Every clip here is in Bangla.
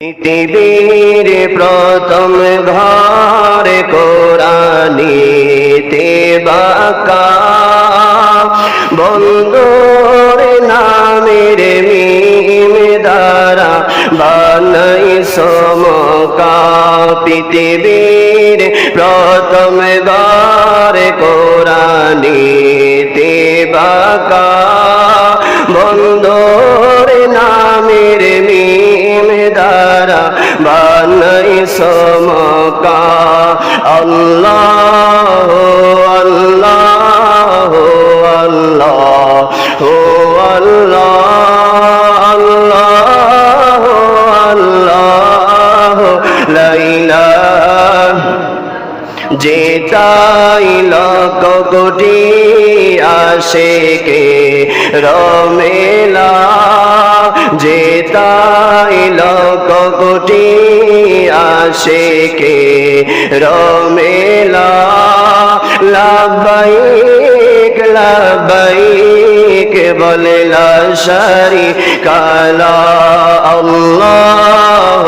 পৃথিবীর প্রথম ঘর কোরআনিতে বাকা। বন্ধুর নামের মিম দ্বারা বানাই সমকা। পৃথিবীর প্রথম ঘর কোরআনিতে বাকা। সমকা আল্লাহ আল্লাহ আল্লাহ ও আল্লাহ আল্লাহ আল্লাহ লাইলা যেতাই লক কোটি আসে কে রমেলা আসে কে রমেলা লাবাইক লাবাইক বলে লাশারি কালা আল্লাহ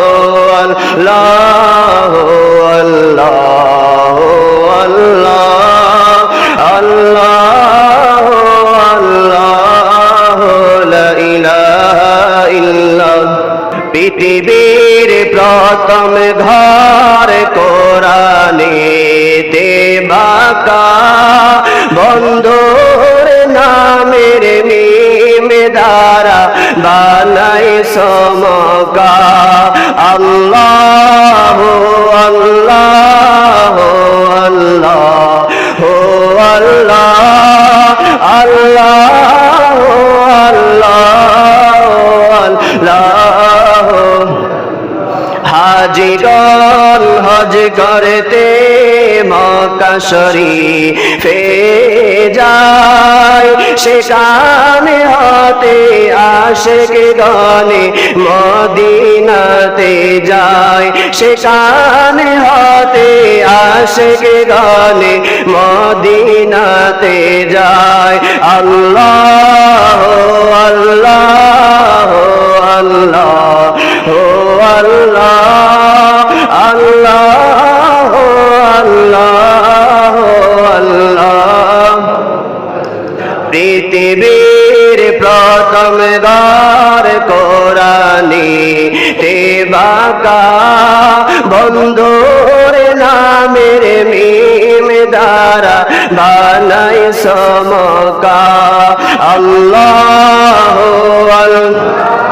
আল্লাহ আল্লাহ আল্লাহ আল্লাহ আল্লাহ লা ইলাহা ইল্লাল্লাহ। পৃথিবীর প্রথম ঘর কোরআনে দেবাকা বন্ধুর নামের মিম দ্বারা বানাই সমকা। আল্লাহ আল্লাহ আল্লাহ আল্লাহ আল্লাহ হাজিগণ হজ করতে মক্কা শরীফে যায় সেখানে হতে আশেক গনে মদিনাতে যায়। সেখানে হতে আশেক গনে মদিনাতে যায়। আল্লাহ আল্লাহ। পৃথিবীর প্রথম গার কোরআনি দেবাকা বন্ধুর নামের মিম দ্বারা বানাই সমকা। আল্লাহ আল্লাহ